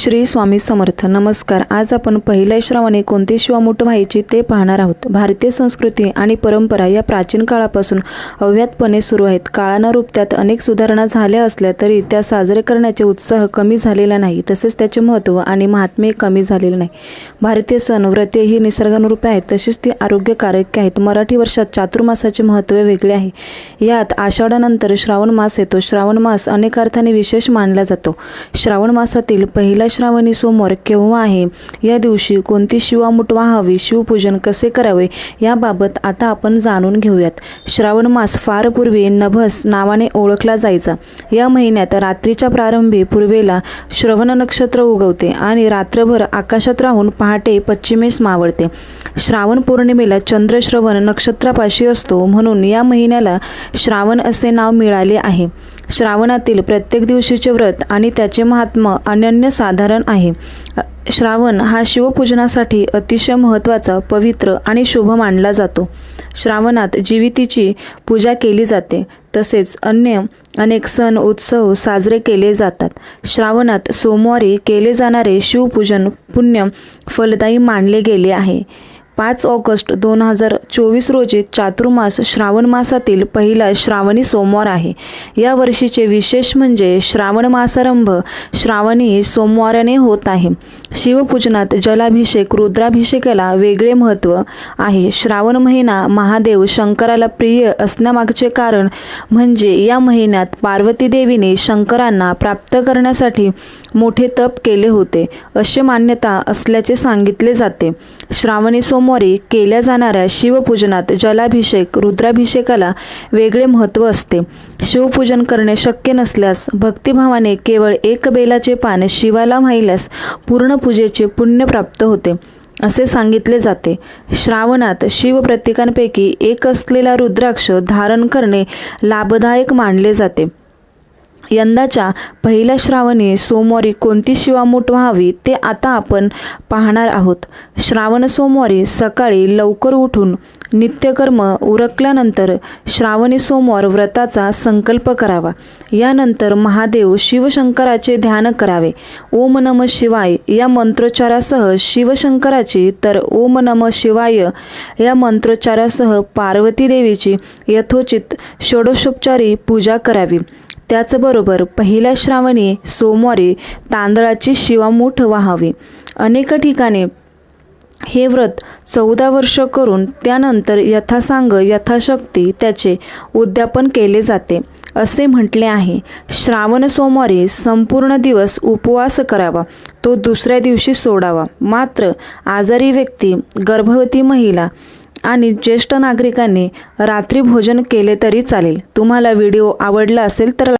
श्री स्वामी समर्थ. नमस्कार. आज आपण पहिल्या श्रावणी कोणती मोठं व्हायची ते पाहणार आहोत. भारतीय संस्कृती आणि परंपरा या प्राचीन काळापासून अव्यातपणे सुरू आहेत. काळानुरूप त्यात अनेक सुधारणा झाल्या असल्या तरी त्या साजरे करण्याचे उत्साह कमी झालेला नाही. तसेच त्याचे महत्त्व आणि महात्म्य कमी झालेले नाही. भारतीय सण व्रते ही निसर्गानुरूप आहेत. तसेच ती आरोग्यकारक आहेत. मराठी वर्षात चातुर्मासाचे महत्त्व वेगळे आहे. यात आषाढानंतर श्रावण मास येतो. श्रावण मास अनेक अर्थाने विशेष मानला जातो. श्रावण मासातील पहिला श्रावणी सोमवार केव्हा आहे? या दिवशी कोणती शिवामूठ व्हावी शिवपूजन कसे करावे? याबाबत आता आपण जाणून घेऊयात. श्रावण मास फार पूर्वी नभस नावाने ओळखला जायचा. या महिन्यात रात्रीच्या प्रारंभी पूर्वेला श्रवण नक्षत्र उगवते आणि रात्रभर आकाशात राहून पहाटे पश्चिमेस मावळते. श्रावण पौर्णिमेला चंद्रश्रवण नक्षत्रापाशी असतो म्हणून या महिन्याला श्रावण असे नाव मिळाले आहे. श्रावणातील प्रत्येक दिवशीचे व्रत आणि त्याचे महात्म अनन्यसाधारण आहे. श्रावण हा शिवपूजनासाठी अतिशय महत्त्वाचा पवित्र आणि शुभ मानला जातो. श्रावणात जीवितीची पूजा केली जाते. तसेच अन्य अनेक सण उत्सव साजरे केले जातात. श्रावणात सोमवारी केले जाणारे शिवपूजन पुण्य फलदायी मानले गेले आहे. पाच ऑगस्ट दोन हजार चोवीस रोजी चातुर्मास श्रावण मासातील पहिला श्रावणी सोमवार आहे. या वर्षीचे विशेष म्हणजे श्रावण मासारंभ श्रावणी सोमवाराने होत आहे. शिवपूजनात जलाभिषेक रुद्राभिषेकाला वेगळे महत्त्व आहे. श्रावण महिना महादेव शंकराला प्रिय असण्यामागचे कारण म्हणजे या महिन्यात पार्वती देवीने शंकरांना प्राप्त करण्यासाठी मोठे तप केले होते अशी मान्यता असल्याचे सांगितले जाते. श्रावणी सोमवारी केल्या जाणाऱ्या शिवपूजनात जलाभिषेक रुद्राभिषेकाला वेगळे महत्त्व असते. शिवपूजन करणे शक्य नसल्यास भक्तिभावाने केवळ एक बेलाचे पान शिवाला वाहिल्यास पूर्ण पूजेचे पुण्य प्राप्त होते असे सांगितले जाते. श्रावणात शिवप्रतीकांपैकी एक असलेला रुद्राक्ष धारण करणे लाभदायक मानले जाते. यंदाच्या पहिल्या श्रावणी सोमवारी कोणती शिवामूठ व्हावी ते आता आपण पाहणार आहोत. श्रावण सोमवारी सकाळी लवकर उठून नित्यकर्म उरकल्यानंतर श्रावणी सोमवार व्रताचा संकल्प करावा. यानंतर महादेव शिवशंकराचे ध्यान करावे. ओम नम शिवाय या मंत्रोच्चारासह शिवशंकराची तर ओम नम शिवाय या मंत्रोच्चारासह पार्वती देवीची यथोचित षोडशोपचारी पूजा करावी. त्याचबरोबर पहिल्या श्रावणी सोमवारी तांदळाची शिवामूठ व्हावी. अनेक ठिकाणी हे व्रत चौदा वर्ष करून त्यानंतर यथासांग यथाशक्ती त्याचे उद्यापन केले जाते असे म्हटले आहे. श्रावण सोमवारी संपूर्ण दिवस उपवास करावा तो दुसऱ्या दिवशी सोडावा. मात्र आजारी व्यक्ती गर्भवती महिला आणि ज्येष्ठ नागरिकांनी रात्री भोजन केले तरी चालेल. तुम्हाला व्हिडिओ आवडला असेल तर